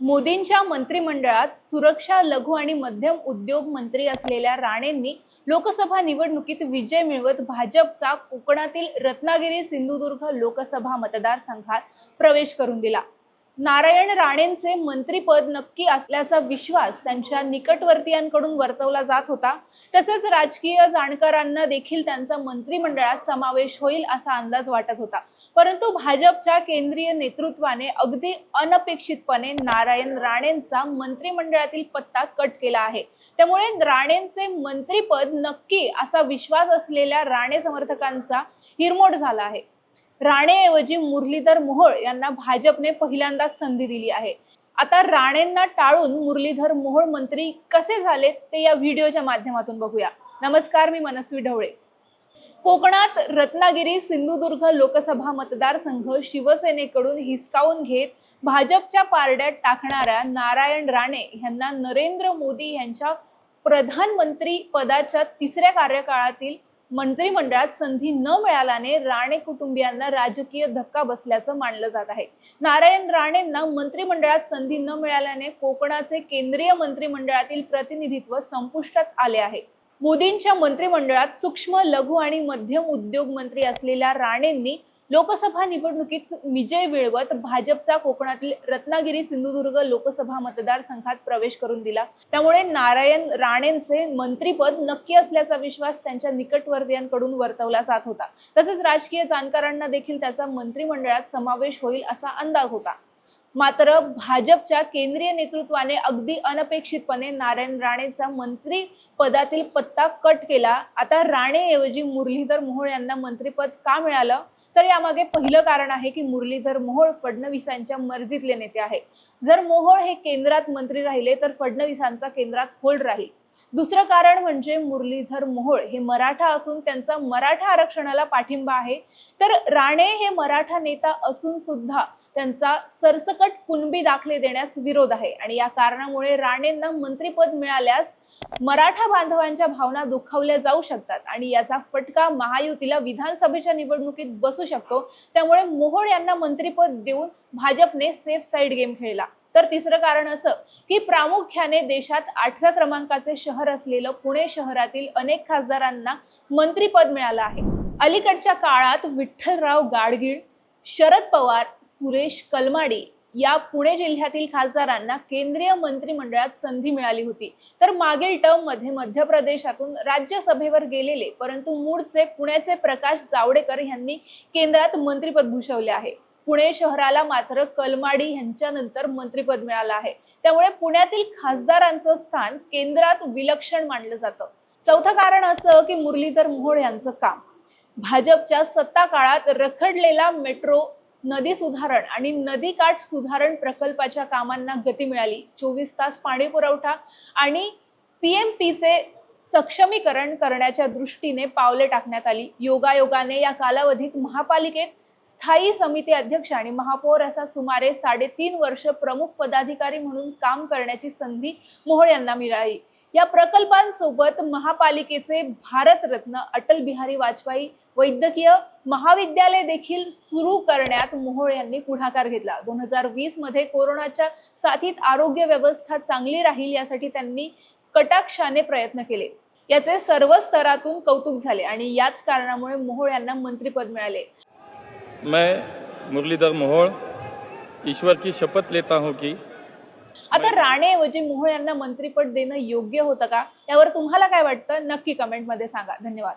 मोदींच्या मंत्रिमंडळात सुरक्षा लघु आणि मध्यम उद्योग मंत्री असलेल्या राणेंनी लोकसभा निवडणुकीत विजय मिळवत भाजपचा कोकणातील रत्नागिरी सिंधुदुर्ग लोकसभा मतदारसंघात प्रवेश करून दिला. नारायण राणेंचे मंत्रीपद नक्की असल्याचा विश्वास त्यांच्या निकटवर्तीयांकडून वर्तवला जात होता. तसेच राजकीय जाणकारांना देखील त्यांचा मंत्रिमंडळात समावेश होईल असा अंदाज वाटत होता. परंतु भाजपच्या केंद्रीय नेतृत्वाने अगदी अनपेक्षितपणे नारायण राणेंचा मंत्रिमंडळातील पत्ता कट केला आहे. त्यामुळे राणेंचे मंत्रीपद नक्की असा विश्वास असलेल्या राणे समर्थकांचा हिरमोड झाला आहे. राणेऐवजी मुरलीधर मोहोळ यांना भाजपने पहिल्यांदाच संधी दिली आहे. आता राणेंना टाळून मुरलीधर मोहोळ मंत्री कसे झाले ते या व्हिडिओच्या माध्यमातून बघूया. नमस्कार मी मनस्वी ढवळे. कोकणात रत्नागिरी सिंधुदुर्ग लोकसभा मतदारसंघ शिवसेनेकडून हिसकावून घेत भाजपच्या पारड्यात टाकणाऱ्या नारायण राणे यांना नरेंद्र मोदी यांच्या प्रधानमंत्री पदाच्या तिसऱ्या कार्यकाळातील मंत्रिमंडळात संधी न मिळाल्याने राणे कुटुंबियांना राजकीय धक्का बसल्याचं मानलं जात आहे. नारायण राणेंना मंत्रिमंडळात संधी न मिळाल्याने कोकणाचे केंद्रीय मंत्रिमंडळातील प्रतिनिधित्व संपुष्टात आले आहे. मोदींच्या मंत्रिमंडळात सूक्ष्म लघु आणि मध्यम उद्योग मंत्री असलेल्या राणेंनी लोकसभा निवडणुकीत विजय मिळवत भाजपचा कोकणातील रत्नागिरी सिंधुदुर्ग लोकसभा मतदारसंघात प्रवेश करून दिला. त्यामुळे नारायण राणेंचे मंत्रीपद नक्की असल्याचा विश्वास त्यांच्या निकटवर्तीयांकडून वर्तवला जात होता. तसेच राजकीय जाणकारांना देखील त्याचा मंत्रिमंडळात समावेश होईल असा अंदाज होता. मात्र भाजपच्या केंद्रीय नेतृत्वाने अगदी अनपेक्षितपणे नारायण राणेचा मंत्री पदातील पत्ता कट केला. आता राणेऐवजी मुरलीधर मोहोळ यांना मंत्रीपद का मिळालं? तर यामागे पहिलं कारण आहे की मुरलीधर मोहोळ फडणवीसांच्या मर्जीतले नेते आहे जर मोहोळ हे केंद्रात मंत्री राहिले तर फडणवीसांचा केंद्रात होल्ड राहील. दुसरं कारण म्हणजे मुरलीधर मोहोळ हे मराठा असून त्यांचा मराठा आरक्षणाला पाठिंबा आहे. तर राणे हे मराठा नेता असून सुद्धा त्यांचा सरसकट कुणबी दाखले देण्यास विरोध आहे. आणि या कारणामुळे राणेंना मंत्रीपद मिळाल्यास मराठा बांधवांच्या भावना दुखावल्या जाऊ शकतात आणि याचा फटका महायुतीला विधानसभेच्या निवडणुकीत बसू शकतो. त्यामुळे मोहोळ यांना मंत्रीपद देऊन भाजपने सेफ साईड गेम खेळला. तर तिसरं कारण असं की प्रामुख्याने देशात आठव्या क्रमांकाचे शहर असलेलं पुणे शहरातील अनेक खासदारांना मंत्रीपद मिळालं आहे. अलीकडच्या काळात विठ्ठलराव गाडगीळ शरद पवार सुरेश कलमाडी या पुणे जिल्ह्यातील खासदारांना केंद्रीय मंत्रिमंडळात संधी मिळाली होती. तर मागील टर्ममध्ये मध्य प्रदेशातून राज्यसभेवर गेलेले परंतु मूळचे पुण्याचे प्रकाश जावडेकर यांनी केंद्रात मंत्रिपद भूषवले आहे. पुणे शहराला मात्र कलमाडी यांच्यानंतर मंत्रिपद मिळालं आहे. त्यामुळे पुण्यातील खासदारांचं स्थान केंद्रात विलक्षण मानलं जातं. चौथं कारण असं की मुरलीधर मोहोळ यांचं काम. भाजपच्या सत्ता काळात रखडलेला मेट्रो नदी सुधारण आणि नदीकाठ सुधारण प्रकल्पाच्या कामांना गती मिळाली. चोवीस तास पाणी पुरवठा आणि पीएमपीचे सक्षमीकरण करण्याच्या दृष्टीने पावले टाकण्यात आली. योगायोगाने या कालावधीत महापालिकेत स्थायी समिती अध्यक्ष आणि महापौर असा सुमारे साडेतीन वर्ष प्रमुख पदाधिकारी म्हणून काम करण्याची संधी मोहोळ यांना मिळाली. या प्रकल्पांसोबत महापालिकेचे भारतरत्न अटल बिहारी वाजपेयी वैद्यकीय महाविद्यालय देखील सुरू करण्यात मोहोळ यांनी पुढाकार घेतला. दोन हजार वीसमध्ये कोरोनाच्या साथीत आरोग्य व्यवस्था चांगली राहील यासाठी त्यांनी कटाक्षाने प्रयत्न केले. याचे सर्व स्तरातून कौतुक झाले आणि याच कारणामुळे मोहोळ यांना मंत्रीपद मिळाले. मैं मुरलीधर मोहोळ ईश्वर की शपथ लेता हूँ कि आता राणेऐवजी मोहोळ यांना मंत्रीपद देणं योग्य होतं का? यावर तुम्हाला काय वाटतं? नक्की कमेंटमध्ये सांगा. धन्यवाद.